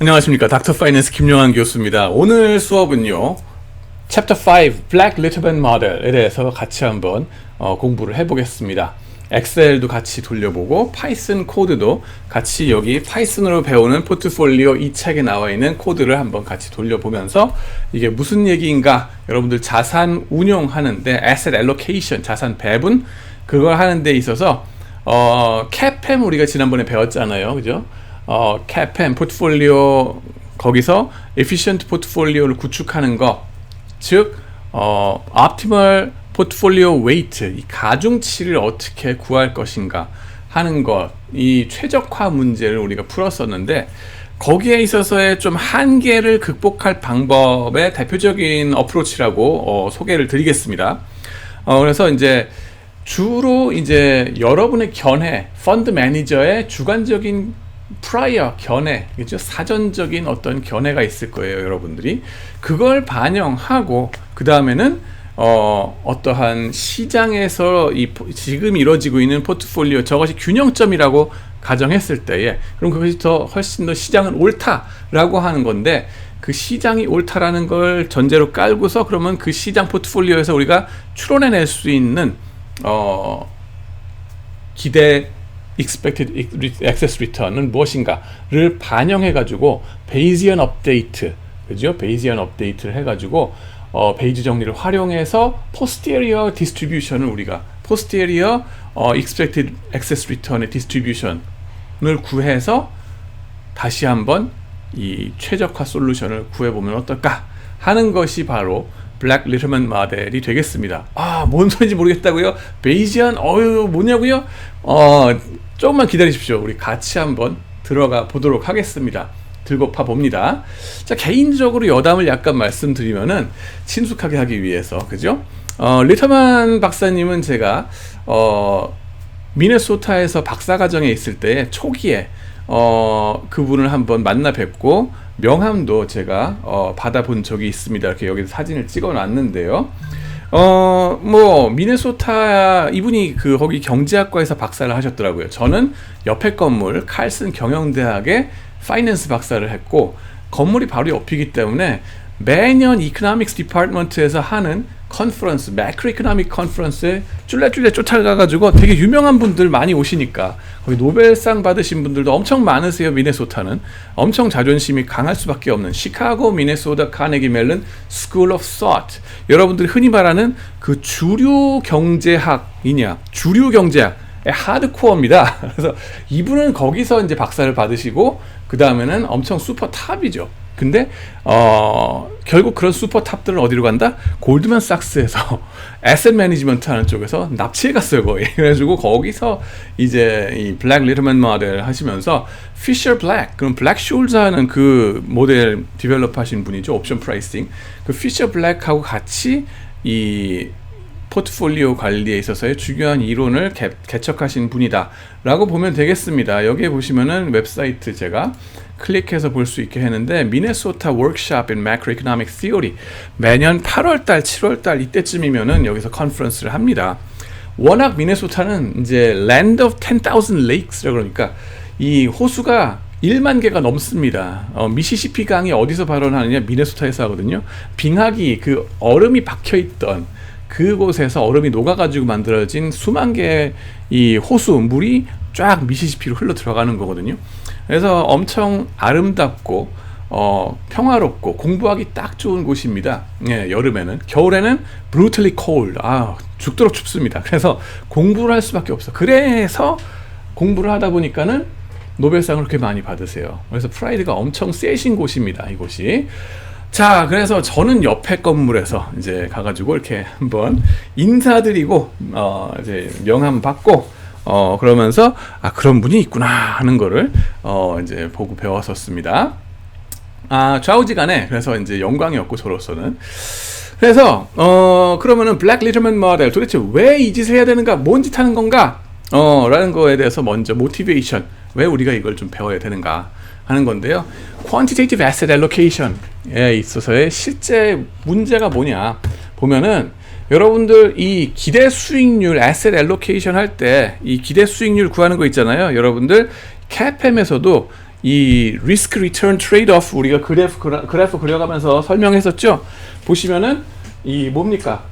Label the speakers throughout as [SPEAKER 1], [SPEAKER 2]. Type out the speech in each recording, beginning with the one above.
[SPEAKER 1] 안녕하십니까 닥터 파이낸스 김용환 교수입니다. 오늘 수업은요. 챕터 5 Black Litterman Model에 대해서 같이 한번 어, 공부를 해보겠습니다. 엑셀도 같이 돌려보고 파이썬 코드도 같이 여기 파이썬으로 배우는 포트폴리오 이 책에 나와 있는 코드를 한번 같이 돌려보면서 이게 무슨 얘기인가 여러분들 자산 운용하는데 asset allocation 자산 배분 그걸 하는 데 있어서 어, CAPM 우리가 지난번에 배웠잖아요. 그죠? 어, CAPM 포트폴리오 거기서 efficient 포트폴리오를 구축하는 거 즉, 어, optimal portfolio weight, 이 가중치를 어떻게 구할 것인가 하는 것, 이 최적화 문제를 우리가 풀었었는데, 거기에 있어서의 좀 한계를 극복할 방법의 대표적인 어프로치라고 어, 소개를 드리겠습니다. 어, 그래서 이제 주로 이제 여러분의 견해, 펀드 매니저의 주관적인 프라이어 견해, 그죠? 사전적인 어떤 견해가 있을 거예요, 여러분들이. 그걸 반영하고 그 다음에는 어, 어떠한 시장에서 이 포- 지금 이루어지고 있는 포트폴리오 저것이 균형점이라고 가정했을 때에 그럼 그것이 더 훨씬 더 시장은 옳다라고 하는 건데 그 시장이 옳다라는 걸 전제로 깔고서 그러면 그 시장 포트폴리오에서 우리가 추론해낼 수 있는 어, 기대 expected excess return은 무엇인가를 반영해 가지고 베이지언 업데이트 그죠? 베이지언 업데이트를 해 가지고 어, 베이지 정리를 활용해서 posterior distribution을 우리가 posterior 어, expected excess return의 distribution을 구해서 다시 한번 이 최적화 솔루션을 구해보면 어떨까 하는 것이 바로 블랙 리터먼 모델이 되겠습니다. 아, 뭔 소리인지 모르겠다고요? 베이지안, 어유 뭐냐고요? 어, 조금만 기다리십시오. 우리 같이 한번 들어가 보도록 하겠습니다. 들고 파 봅니다. 자, 개인적으로 여담을 약간 말씀드리면은 친숙하게 하기 위해서, 그죠? 어, 리터만 박사님은 제가, 어, 미네소타에서 박사과정에 있을 때 초기에 어, 그분을 한번 만나 뵙고 명함도 제가 어, 받아본 적이 있습니다. 이렇게 여기 사진을 찍어 놨는데요. 어, 뭐, 미네소타, 이분이 그, 거기 경제학과에서 박사를 하셨더라고요. 저는 옆에 건물, 칼슨 경영대학에 파이낸스 박사를 했고, 건물이 바로 옆이기 때문에 매년 이코노믹스 디파트먼트에서 하는 컨퍼런스, 매크로 이코노믹 컨퍼런스에 쫄래쫄래 쫓아가가지고 되게 유명한 분들 많이 오시니까 거기 노벨상 받으신 분들도 엄청 많으세요. 미네소타는 엄청 자존심이 강할 수밖에 없는 시카고 미네소타 카네기 멜론 스쿨 오브 thought 여러분들이 흔히 말하는 그 주류 경제학이냐 주류 경제학 하드코어입니다. 그래서 이분은 거기서 이제 박사를 받으시고 그 다음에는 엄청 슈퍼 탑이죠. 근데 어 결국 그런 슈퍼 탑들은 어디로 간다? 골드만삭스에서 에셋 매니지먼트 하는 쪽에서 납치해 갔어요 거의. 그래가지고 거기서 이제 이 블랙 리터맨 모델 하시면서 피셔 블랙 그럼 블랙 숄즈하는 그 모델 디벨롭 하신 분이죠 옵션 프라이싱 그 피셔 블랙하고 같이 이 포트폴리오 관리에 있어서의 중요한 이론을 개, 개척하신 분이다 라고 보면 되겠습니다. 여기에 보시면은 웹사이트 제가 클릭해서 볼 수 있게 했는데 미네소타 워크숍 in Macroeconomic Theory 매년 8월달, 7월달 이때쯤이면은 여기서 컨퍼런스를 합니다. 워낙 미네소타는 이제 Land of 10,000 Lakes라 그러니까 이 호수가 1만 개가 넘습니다. 어, 미시시피 강이 어디서 발원하느냐? 미네소타에서 하거든요. 빙하기 그 얼음이 박혀 있던 그곳에서 얼음이 녹아가지고 만들어진 수만 개의 이 호수 물이 쫙 미시시피로 흘러 들어가는 거거든요. 그래서 엄청 아름답고 어, 평화롭고 공부하기 딱 좋은 곳입니다. 예, 여름에는 겨울에는 brutally cold 아 죽도록 춥습니다. 그래서 공부를 할 수밖에 없어. 그래서 공부를 하다 보니까는 노벨상을 그렇게 많이 받으세요. 그래서 프라이드가 엄청 세신 곳입니다. 이곳이. 자, 그래서 저는 옆에 건물에서 이제 가가지고 이렇게 한번 인사드리고, 어, 이제 명함 받고, 어, 그러면서, 아, 그런 분이 있구나 하는 거를, 어, 이제 보고 배웠었습니다. 아, 좌우지간에, 그래서 이제 영광이었고, 저로서는. 그래서, 어, 그러면은 블랙 리터먼 모델 도대체 왜 이 짓을 해야 되는가? 뭔 짓 하는 건가? 어, 라는 거에 대해서 먼저 모티베이션. 왜 우리가 이걸 좀 배워야 되는가? 하는 건데요. quantitative asset allocation에 있어서의 실제 문제가 뭐냐 보면은 여러분들 이 기대 수익률 asset allocation 할 때 이 기대 수익률 구하는 거 있잖아요. 여러분들 CAPM에서도 이 리스크 리턴 트레이드 오프 우리가 그래프 그래프 그려가면서 설명했었죠. 보시면은 이 뭡니까?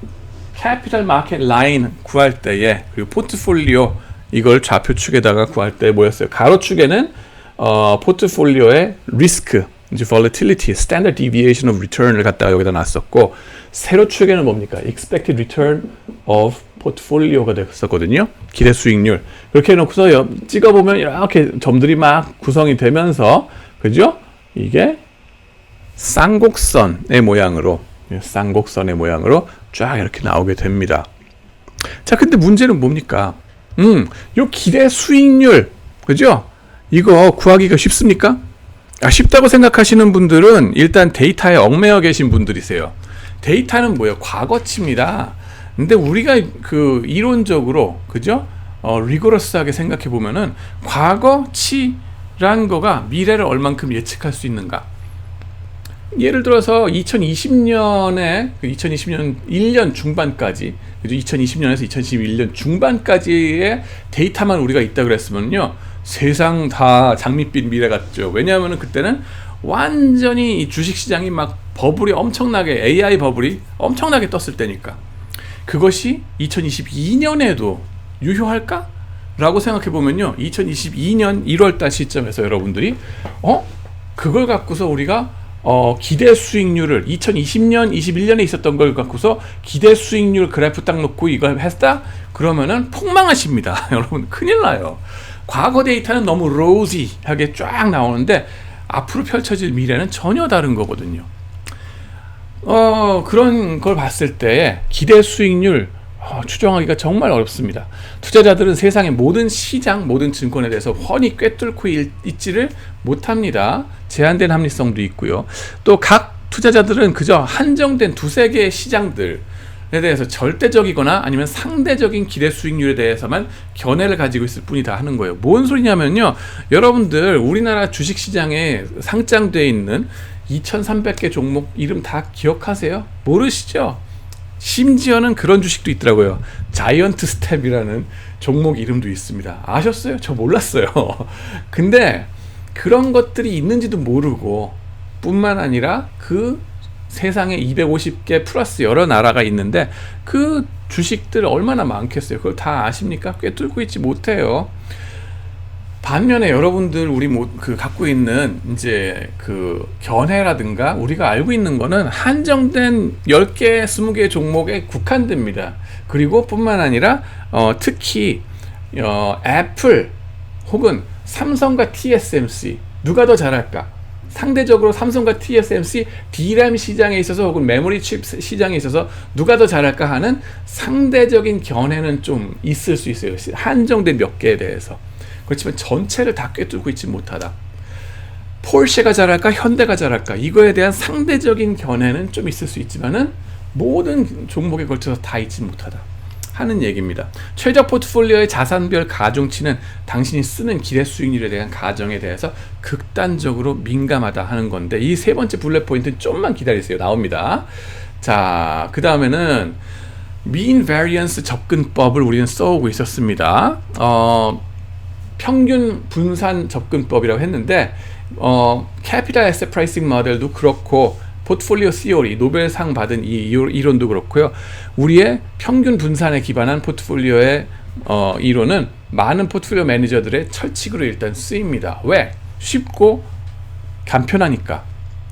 [SPEAKER 1] 캐피탈 마켓 라인 구할 때에 그리고 포트폴리오 이걸 좌표축에다가 구할 때 뭐였어요? 가로축에는 어, 포트폴리오의 리스크 이제 volatility, standard deviation of return을 갖다가 여기다 놨었고 세로축에는 뭡니까? expected return of portfolio가 됐었거든요. 기대 수익률. 그렇게 해놓고서 여- 찍어 보면 이렇게 점들이 막 구성이 되면서 그죠? 이게 쌍곡선의 모양으로 쌍곡선의 모양으로 쫙 이렇게 나오게 됩니다. 자, 근데 문제는 뭡니까? 음, 요 기대 수익률, 그죠? 이거 구하기가 쉽습니까? 아, 쉽다고 생각하시는 분들은 일단 데이터에 얽매여 계신 분들이세요. 데이터는 뭐예요? 과거치입니다. 근데 우리가 그 이론적으로, 그죠? 어, 리고러스하게 생각해 보면은 과거치란 거가 미래를 얼만큼 예측할 수 있는가? 예를 들어서 2020년에 2020년 1년 중반까지 그죠? 2020년에서 2021년 중반까지의 데이터만 우리가 있다 그랬으면요 세상 다 장밋빛 미래 같죠 왜냐하면 그때는 완전히 이 주식 시장이 막 버블이 엄청나게 AI 버블이 엄청나게 떴을 때니까 그것이 2022년에도 유효할까? 라고 생각해 보면요. 2022년 1월 달 시점에서 여러분들이 어? 그걸 갖고서 우리가 어, 기대 수익률을 2020년, 21년에 있었던 걸 갖고서 기대 수익률 그래프 딱 놓고 이걸 했다? 그러면은 폭망하십니다. 여러분 큰일 나요. 과거 데이터는 너무 로지하게 쫙 나오는데 앞으로 펼쳐질 미래는 전혀 다른 거거든요. 어, 그런 걸 봤을 때 기대 수익률 어, 추정하기가 정말 어렵습니다. 투자자들은 세상의 모든 시장, 모든 증권에 대해서 훤히 꿰뚫고 있, 있지를 못합니다. 제한된 합리성도 있고요. 또 각 투자자들은 그저 한정된 두세 개의 시장들 에 대해서 절대적이거나 아니면 상대적인 기대 수익률에 대해서만 견해를 가지고 있을 뿐이다 하는 거예요. 뭔 소리냐면요. 여러분들 우리나라 주식 시장에 상장돼 있는 2,300개 종목 이름 다 기억하세요? 모르시죠? 심지어는 그런 주식도 있더라고요. 자이언트 스텝이라는 종목 이름도 있습니다. 아셨어요? 저 몰랐어요. 근데 그런 것들이 있는지도 모르고 뿐만 아니라 그 세상에 250개 플러스 여러 나라가 있는데 그 주식들 얼마나 많겠어요. 그걸 다 아십니까? 꿰뚫고 있지 못해요. 반면에 여러분들 우리 뭐 그 갖고 있는 이제 그 견해라든가 우리가 알고 있는 거는 한정된 10개, 20개 종목에 국한됩니다. 그리고 뿐만 아니라 어 특히 어 애플 혹은 삼성과 TSMC 누가 더 잘할까? 상대적으로 삼성과 TSMC D램 시장에 있어서 혹은 메모리 칩 시장에 있어서 누가 더 잘할까 하는 상대적인 견해는 좀 있을 수 있어요. 한정된 몇 개에 대해서. 그렇지만 전체를 다 꿰뚫고 있지 못하다. 폴쉐가 잘할까 현대가 잘할까 이거에 대한 상대적인 견해는 좀 있을 수 있지만은 모든 종목에 걸쳐서 다 있지 못하다 하는 얘기입니다. 최저 포트폴리오의 자산별 가중치는 당신이 쓰는 기대 수익률에 대한 가정에 대해서 극단적으로 민감하다 하는 건데 이 세 번째 블랙 포인트는 좀만 기다리세요. 나옵니다. 자, 그 다음에는 mean variance 접근법을 우리는 써오고 있었습니다. 어, 평균 분산 접근법이라고 했는데 어, 캐피탈 에셋 프라이싱 모델도 그렇고 포트폴리오 시오리 노벨상 받은 이 이론도 그렇고요. 우리의 평균 분산에 기반한 포트폴리오의 어, 이론은 많은 포트폴리오 매니저들의 철칙으로 일단 쓰입니다. 왜? 쉽고 간편하니까.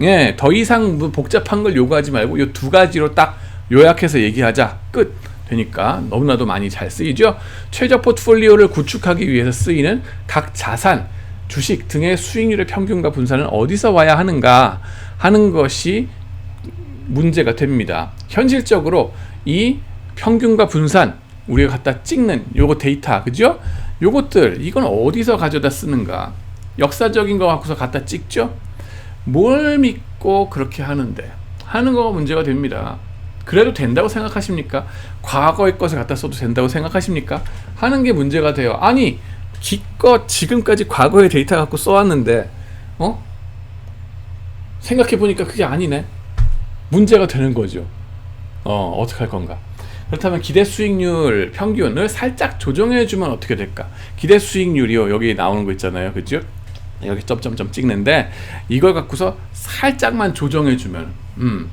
[SPEAKER 1] 예, 더 이상 뭐 복잡한 걸 요구하지 말고 이 두 가지로 딱 요약해서 얘기하자. 끝. 되니까 너무나도 많이 잘 쓰이죠. 최저 포트폴리오를 구축하기 위해서 쓰이는 각 자산, 주식 등의 수익률의 평균과 분산은 어디서 와야 하는가 하는 것이 문제가 됩니다. 현실적으로 이 평균과 분산 우리가 갖다 찍는 요거 데이터 그죠? 요것들 이건 어디서 가져다 쓰는가? 역사적인 거 갖고서 갖다 찍죠? 뭘 믿고 그렇게 하는데 하는 거가 문제가 됩니다. 그래도 된다고 생각하십니까? 과거의 것을 갖다 써도 된다고 생각하십니까? 하는 게 문제가 돼요. 아니 기껏 지금까지 과거의 데이터 갖고 써왔는데 어? 생각해 보니까 그게 아니네. 문제가 되는 거죠. 어 어떻게 할 건가? 그렇다면 기대 수익률 평균을 살짝 조정해 주면 어떻게 될까? 기대 수익률이요 여기 나오는 거 있잖아요, 그죠? 여기 점점점 찍는데 이걸 갖고서 살짝만 조정해 주면 음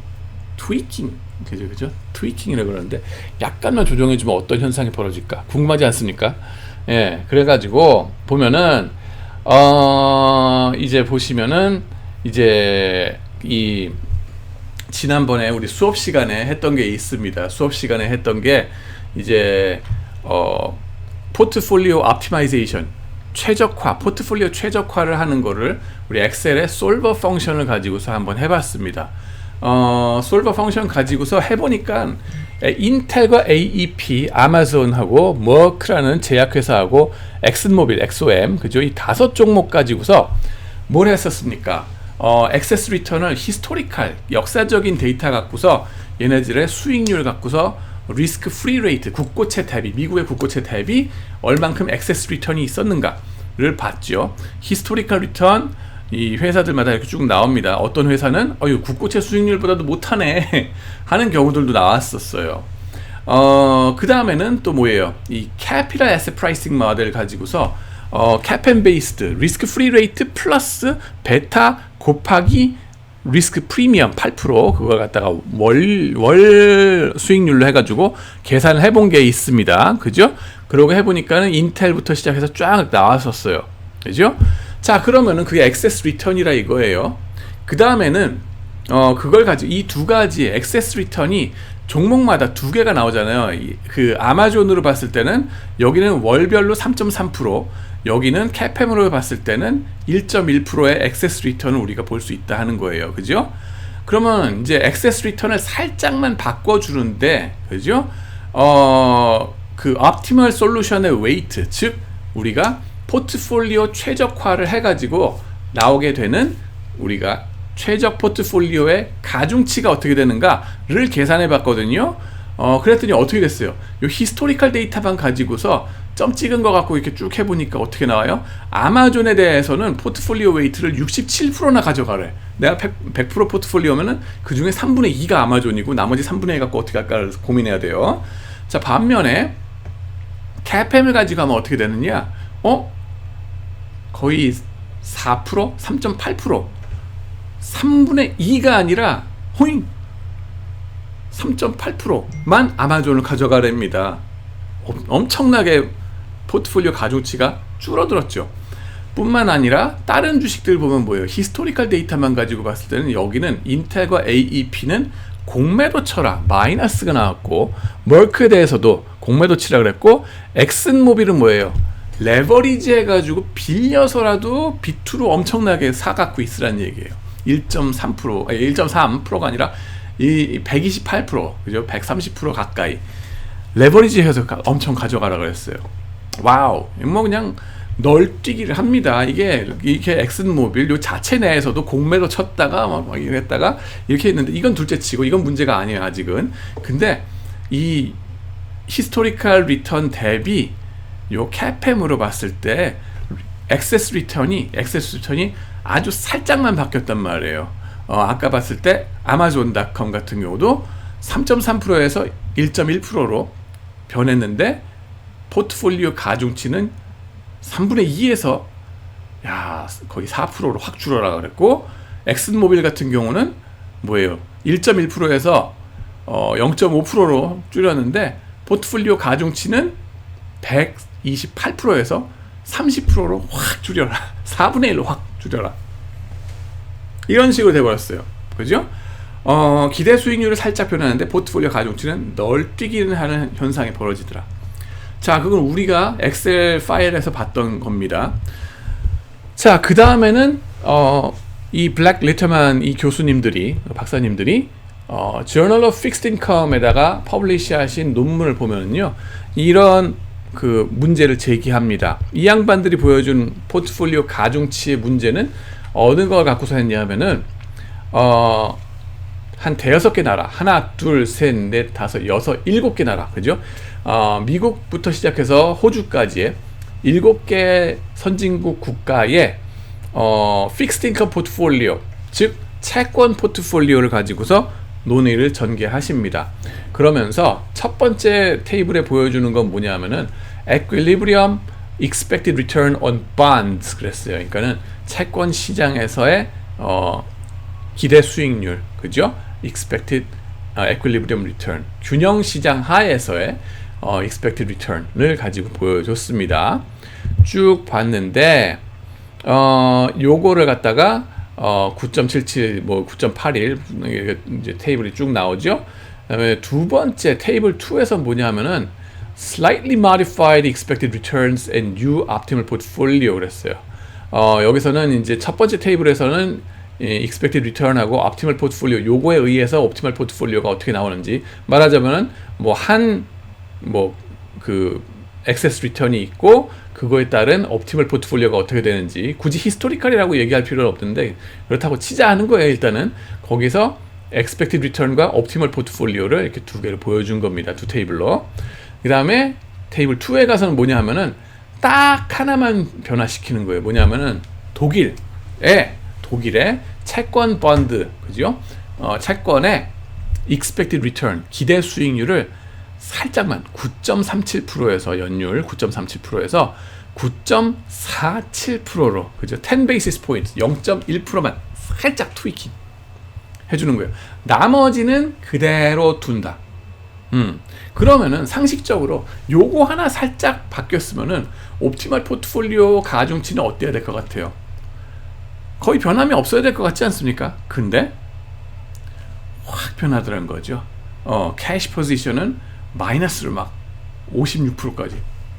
[SPEAKER 1] 트위킹 그죠 그죠 트위킹이라고 그러는데 약간만 조정해 주면 어떤 현상이 벌어질까 궁금하지 않습니까 예 그래가지고 보면은 어 이제 보시면은 이제 이 지난번에 우리 수업 시간에 했던 게 있습니다. 수업 시간에 했던 게 이제 어 포트폴리오 옵티마이제이션 최적화, 포트폴리오 최적화를 하는 거를 우리 엑셀의 솔버 펑션을 가지고서 한번 해봤습니다. 어, 솔버 펑션 가지고서 해보니까 인텔과 AEP, 아마존하고 머크라는 제약회사하고 엑슨모빌, 엑소엠, 그죠? 이 다섯 종목 가지고서 뭘 했었습니까? 어, 액세스 리턴을 히스토리칼, 역사적인 데이터 갖고서 얘네들의 수익률 갖고서 리스크 프리 레이트, 국고채 대비, 미국의 국고채 대비 얼만큼 액세스 리턴이 있었는가를 봤죠. 히스토리칼 리턴 이 회사들마다 이렇게 쭉 나옵니다. 어떤 회사는 어유 국고채 수익률보다도 못하네 하는 경우들도 나왔었어요. 어, 그 다음에는 또 뭐예요? 이 캐피탈 에셋 프라이싱 모델 가지고서 어, 캡앤 베이스드 리스크 프리 레이트 플러스 베타 곱하기 리스크 프리미엄 8% 그걸 갖다가 월, 월 수익률로 해가지고 계산을 해본 게 있습니다. 그죠? 그러고 해보니까는 인텔부터 시작해서 쫙 나왔었어요. 그죠? 자, 그러면은 그게 액세스 리턴이라 이거예요. 그 다음에는 어, 그걸 가지고 이 두 가지 액세스 리턴이 종목마다 두 개가 나오잖아요. 이, 그 아마존으로 봤을 때는 여기는 월별로 3.3%, 여기는 캐팸으로 봤을 때는 1.1%의 액세스 리턴을 우리가 볼 수 있다 하는 거예요. 그죠? 그러면 이제 액세스 리턴을 살짝만 바꿔주는데, 그죠? 어, 그 optimal solution의 weight, 즉, 우리가 포트폴리오 최적화를 해가지고 나오게 되는 우리가 최적 포트폴리오의 가중치가 어떻게 되는가를 계산해 봤거든요. 어, 그랬더니 어떻게 됐어요? 요 히스토리컬 데이터만 가지고서 점 찍은 거 갖고 이렇게 쭉 해보니까 어떻게 나와요? 아마존에 대해서는 포트폴리오 웨이트를 67%나 가져가래. 내가 100%, 100% 포트폴리오면은 그 중에 3분의 2가 아마존이고 나머지 3분의 1 갖고 어떻게 할까 고민해야 돼요. 자, 반면에 캐팸을 가지고 하면 어떻게 되느냐? 어? 거의 4%? 3.8%? 3분의 2가 아니라 호잉 3.8%만 아마존을 가져가랍니다. 엄청나게 포트폴리오 가중치가 줄어들었죠. 뿐만 아니라 다른 주식들 보면 뭐예요? 히스토리컬 데이터만 가지고 봤을 때는 여기는 인텔과 AEP는 공매도 쳐라 마이너스가 나왔고 멀크에 대해서도 공매도 치라 그랬고 엑슨모빌은 뭐예요? 레버리지 해가지고 빌려서라도 비투로 엄청나게 사갖고 있으란 얘기예요. 1.3% 아니 1.3%가 아니라 이 128% 그죠? 130% 가까이 레버리지 해서 엄청 가져가라 그랬어요. 와우. 뭐 그냥 널뛰기를 합니다. 이게 이렇게 엑슨모빌 요 자체 내에서도 공매로 쳤다가 막 이랬다가 이렇게 했는데 이건 둘째치고 이건 문제가 아니에요 아직은. 근데 이 히스토리컬 리턴 대비 요 캐팸으로 봤을 때 액세스 리턴이 액세스 리턴이 아주 살짝만 바뀌었단 말이에요. 어, 아까 봤을 때 아마존닷컴 같은 경우도 3.3%에서 1.1%로 변했는데 포트폴리오 가중치는 3분의 2에서 야 거의 4%로 확 줄어라 그랬고 엑슨모빌 같은 경우는 뭐예요? 1.1%에서 어, 0.5%로 줄였는데 포트폴리오 가중치는 128%에서 30%로 확 줄여라. 4분의 1로 확 줄여라. 이런 식으로 돼버렸어요. 그죠? 어, 기대 수익률을 살짝 변하는데 포트폴리오 가중치는 널뛰기는 하는 현상이 벌어지더라. 자, 그건 우리가 엑셀 파일에서 봤던 겁니다. 자, 그 다음에는 어, 이 블랙 리터만 이 교수님들이 박사님들이 어, Journal of Fixed Income에다가 퍼블리시 하신 논문을 보면은요 이런 그 문제를 제기합니다. 이 양반들이 보여준 포트폴리오 가중치의 문제는 어느 걸 갖고서 했냐면은 어, 한 대여섯 개 나라 하나 둘 셋 넷 다섯 여섯 일곱 개 나라 그죠? 어, 미국부터 시작해서 호주까지의 일곱 개 선진국 국가의 어, 픽스드 인컴 포트폴리오 즉 채권 포트폴리오를 가지고서 논의를 전개하십니다. 그러면서 첫 번째 테이블에 보여주는 건 뭐냐면은 에퀄리브리엄 expected return on bonds 그랬어요. 그러니까는 채권 시장에서의 어, 기대 수익률, 그죠? expected 어, equilibrium return, 균형 시장 하에서의 어, expected return을 가지고 보여줬습니다. 쭉 봤는데 어, 요거를 갖다가 어, 9.77, 뭐 9.81 이제 테이블이 쭉 나오죠. 그다음에 두 번째 테이블 2에서 뭐냐면은 slightly modified expected returns and new optimal portfolio 그랬어요. 어, 여기서는 이제 첫 번째 테이블에서는 이 expected return하고 optimal portfolio 요거에 의해서 optimal portfolio가 어떻게 나오는지 말하자면은 뭐 한 뭐그 excess return이 있고 그거에 따른 optimal portfolio가 어떻게 되는지 굳이 historical이라고 얘기할 필요는 없는데 그렇다고 치자 하는 거예요 일단은 거기서 expected return과 optimal portfolio를 이렇게 두 개를 보여준 겁니다 두 테이블로 그 다음에 테이블 2에 가서는 뭐냐 하면은 딱 하나만 변화시키는 거예요. 뭐냐 하면은 독일에 독일의 채권 펀드 그죠? 어, 채권의 expected 기대 수익률을 살짝만 9.37%에서 연율 9.37%에서 9.47%로 그죠? 10 basis points 0.1%만 살짝 트위킹 해주는 거예요. 나머지는 그대로 둔다. 음. 그러면은 상식적으로 요거 하나 살짝 바뀌었으면은 옵티멀 포트폴리오 가중치는 어때야 될 것 같아요? 거의 변함이 없어야 될 것 같지 않습니까? 근데 확 변하더란 거죠. 어, 캐시 포지션은 마이너스를 막 56%까지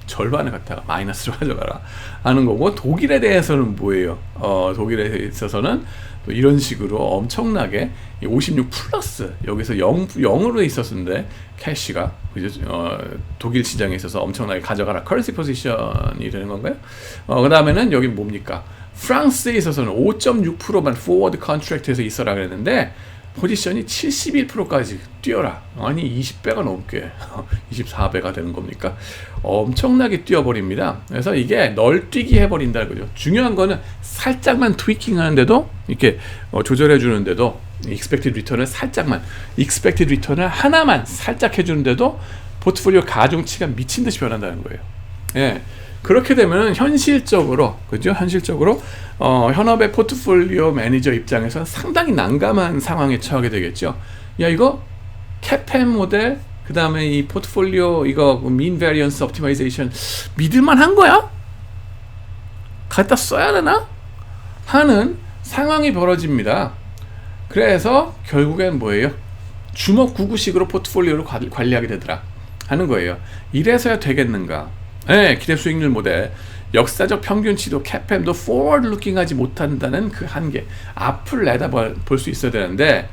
[SPEAKER 1] 절반을 갖다가 마이너스로 가져가라 하는 거고 독일에 대해서는 뭐예요? 어, 독일에 있어서는 또 이런 식으로 엄청나게 56 플러스 여기서 0, 0으로 있었는데 캐시가 그죠? 어, 독일 시장에 있어서 엄청나게 가져가라 커런시 포지션이 되는 건가요? 어, 그 다음에는 여기 뭡니까? 프랑스에 있어서는 5.6%만 포워드 컨트랙트에서 있어라 그랬는데 포지션이 71%까지 뛰어라. 아니 20배가 넘게 24배가 되는 겁니까? 엄청나게 뛰어버립니다. 그래서 이게 널뛰기 해버린다 그죠. 중요한 거는 살짝만 트위킹 하는데도 이렇게 어, 조절해 주는데도 expected return을 살짝만 expected return을 하나만 살짝 해주는데도 포트폴리오 가중치가 미친 듯이 변한다는 거예요. 예. 그렇게 되면 현실적으로 그죠? 현실적으로 어, 현업의 포트폴리오 매니저 입장에서는 상당히 난감한 상황에 처하게 되겠죠. 야 이거 캐펜 모델 그 다음에 이 포트폴리오 이거 mean variance optimization 믿을만 한 거야? 갖다 써야 되나? 하는 상황이 벌어집니다. 그래서 결국엔 뭐예요? 주먹구구식으로 포트폴리오를 관리하게 되더라 하는 거예요. 이래서야 되겠는가? 네, 기대 수익률 모델. 역사적 평균치도 캐팸도 forward looking하지 못한다는 그 한계. 앞을 내다볼 수 있어야 되는데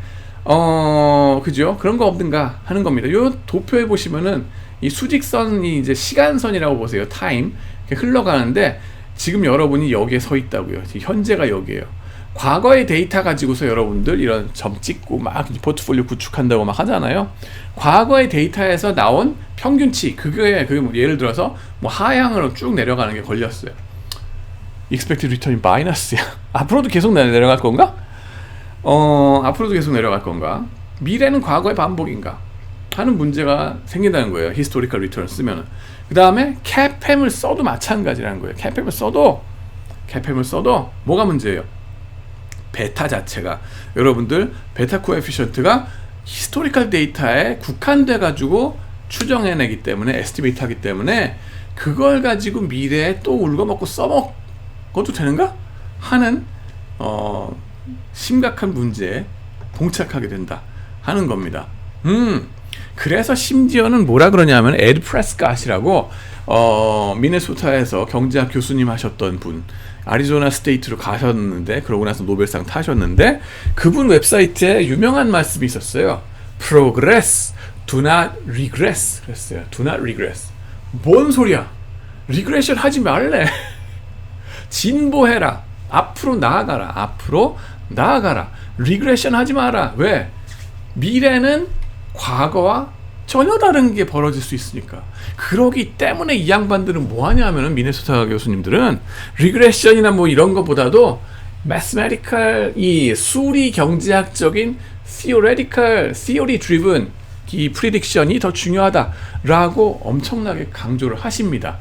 [SPEAKER 1] 어, 그죠? 그런 거 없는가 하는 겁니다. 요 도표에 보시면은 이 수직선이 이제 시간선이라고 보세요. 타임. 흘러가는데 지금 여러분이 여기에 서 있다고요. 현재가 여기에요. 과거의 데이터 가지고서 여러분들 이런 점 찍고 막 포트폴리오 구축한다고 막 하잖아요. 과거의 데이터에서 나온 평균치 그게 그게 뭐 예를 들어서 뭐 하향으로 쭉 내려가는 게 걸렸어요. expected return이 마이너스야. 앞으로도 계속 내려갈 건가? 어, 앞으로도 계속 내려갈 건가? 미래는 과거의 반복인가? 하는 문제가 생긴다는 거예요. historical return 쓰면은. 그 다음에 CAPM을 써도 마찬가지라는 거예요. CAPM을 써도 CAPM을 써도 뭐가 문제예요? 베타 자체가 여러분들 베타 코에피션트가 히스토리컬 데이터에 국한돼 가지고 추정해내기 때문에 에스티메이트 하기 때문에 그걸 가지고 미래에 또 울거먹고 써먹어도 되는가 하는 어, 심각한 문제에 봉착하게 된다 하는 겁니다. 음, 그래서 심지어는 뭐라 그러냐면 에드 프레스캇이라고 어, 미네소타에서 경제학 교수님 하셨던 분 아리조나 스테이트로 가셨는데 그러고 나서 노벨상 타셨는데 그분 웹사이트에 유명한 말씀이 있었어요. Progress, do not regress. 그랬어요. Do not regress. 뭔 소리야? 리그레션 하지 말래. 진보해라. 앞으로 나아가라. 앞으로 나아가라. 리그레션 하지 마라. 왜? 미래는 과거와 전혀 다른 게 벌어질 수 있으니까. 그러기 때문에 이 양반들은 뭐 하냐면은 미네소타 교수님들은 리그레션이나 뭐 이런 것보다도 매스메리컬 이 수리 경제학적인 theoretical, theory driven 이 프리딕션이 더 중요하다라고 엄청나게 강조를 하십니다.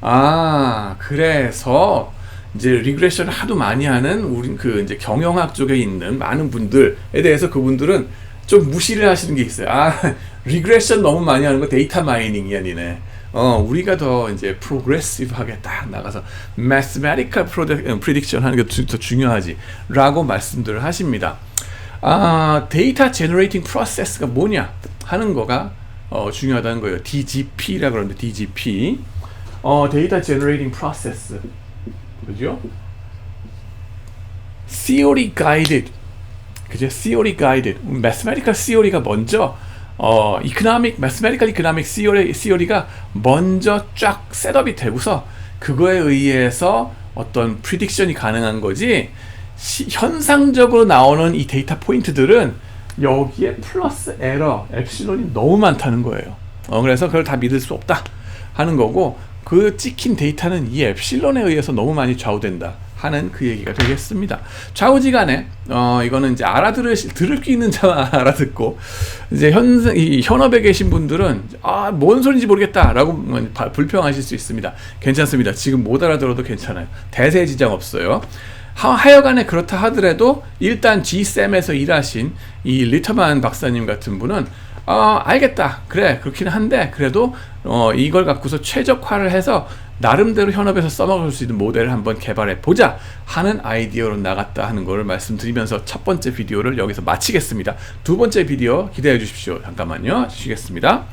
[SPEAKER 1] 아, 그래서 이제 리그레션을 하도 많이 하는 우리 그 이제 경영학 쪽에 있는 많은 분들에 대해서 그분들은 좀 무시를 하시는 게 있어요. 아, 리그레션 너무 많이 하는 거 데이터 마이닝이 아니네. 어, 우리가 더 이제 프로그레시브하게 딱 나가서 mathematical prediction 하는 게 더 중요하지 라고 말씀들을 하십니다. 아, 데이터 제너레이팅 프로세스가 뭐냐 하는 거가 어, 중요하다는 거예요. DGP라 그러는데 DGP. 어, 데이터 제너레이팅 프로세스. 그죠? theory. 그죠? theory guided. mathematical theory가 먼저 어, economic, mathematical economic theory, theory가 먼저 쫙 셋업이 되고서 그거에 의해서 어떤 prediction이 가능한 거지 시, 현상적으로 나오는 이 데이터 포인트들은 여기에 플러스 에러, 엡실론이 너무 많다는 거예요. 어, 그래서 그걸 다 믿을 수 없다 하는 거고 그 찍힌 데이터는 이 엡실론에 의해서 너무 많이 좌우된다 하는 그 얘기가 되겠습니다. 좌우지간에 어 이거는 이제 알아들을 들을 게 있는 자만 알아듣고 이제 현 이 현업에 계신 분들은 아 뭔 소리인지 모르겠다라고 불평하실 수 있습니다. 괜찮습니다. 지금 못 알아들어도 괜찮아요. 대세 지장 없어요. 하, 하여간에 그렇다 하더라도 일단 G쌤에서 일하신 이 리터만 박사님 같은 분은 어, 알겠다. 그래, 그렇긴 한데, 그래도, 어, 이걸 갖고서 최적화를 해서, 나름대로 현업에서 써먹을 수 있는 모델을 한번 개발해 보자 하는 아이디어로 나갔다 하는 것을 말씀드리면서 첫 번째 비디오를 여기서 마치겠습니다. 두 번째 비디오 기대해 주십시오. 잠깐만요. 쉬겠습니다.